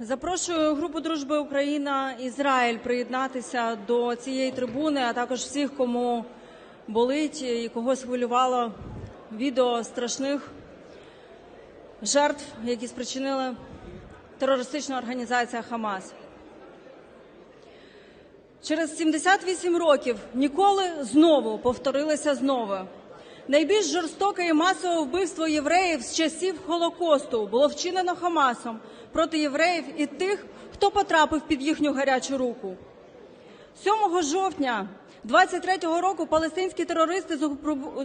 Запрошую групу дружби Україна Ізраїль приєднатися до цієї трибуни, а також всіх, кому болить і кого схвилювало відео страшних жертв, які спричинила терористична організація Хамас. Через 78 років ніколи знову повторилося знову. Найбільш жорстоке і масове вбивство євреїв з часів Холокосту було вчинено Хамасом проти євреїв і тих, хто потрапив під їхню гарячу руку. 7 жовтня 23-го року палестинські терористи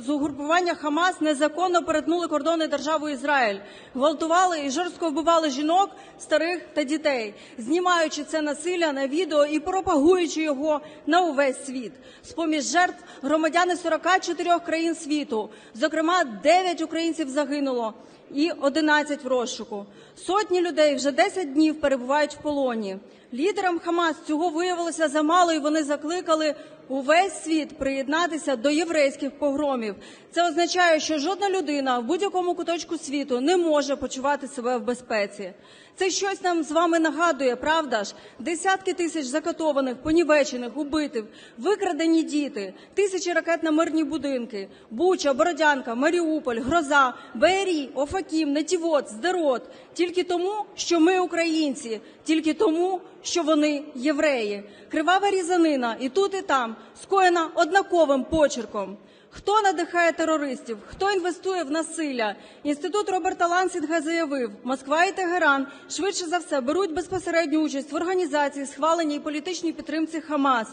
з угрупування Хамас незаконно перетнули кордони держави Ізраїль, гвалтували і жорстко вбивали жінок, старих та дітей, знімаючи це насилля на відео і пропагуючи його на увесь світ. З-поміж жертв громадяни 44 країн світу, зокрема 9 українців загинуло і 11 в розшуку. Сотні людей вже 10 днів перебувають в полоні. Лідерам Хамас цього виявилося замало, і вони закликали увесь світ приєднатися до єврейських погромів. Це означає, що жодна людина в будь-якому куточку світу не може почувати себе в безпеці. Це щось нам з вами нагадує, правда ж? Десятки тисяч закатованих, понівечених, убитих, викрадені діти, тисячі ракет на мирні будинки, Буча, Бородянка, Маріуполь, Гроза, Бері, Офакім, Нетівот, Здерот. Тільки тому, що ми українці, тільки тому, що вони євреї. Кривава різанина і тут, і там скоєна однаковим почерком. Хто надихає терористів? Хто інвестує в насилля? Інститут Роберта Лансінга заявив, Москва і Тегеран швидше за все беруть безпосередню участь в організації, схваленні і політичній підтримці Хамас.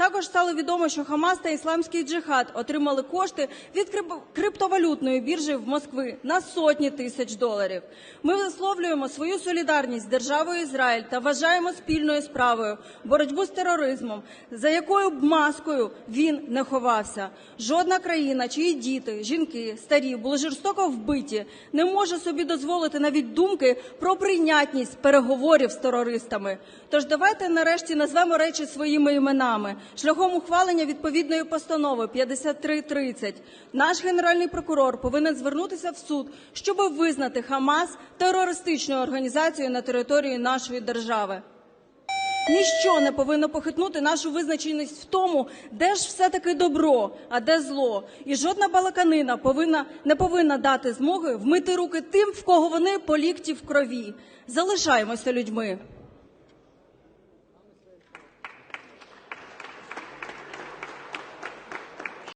Також стало відомо, що Хамас та Ісламський джихад отримали кошти від криптовалютної біржі в Москви на сотні тисяч доларів. Ми висловлюємо свою солідарність з державою Ізраїль та вважаємо спільною справою боротьбу з тероризмом, за якою б маскою він не ховався. Жодна країна, чиї діти, жінки, старі були жорстоко вбиті, не може собі дозволити навіть думки про прийнятність переговорів з терористами. Тож давайте нарешті назвемо речі своїми іменами шляхом ухвалення відповідної постанови 5330. Наш генеральний прокурор повинен звернутися в суд, щоб визнати Хамас терористичною організацією на території нашої держави. Ніщо не повинно похитнути нашу визначеність в тому, де ж все-таки добро, а де зло. І жодна балаканина повинна, не повинна дати змоги вмити руки тим, в кого вони по лікті в крові. Залишаємося людьми.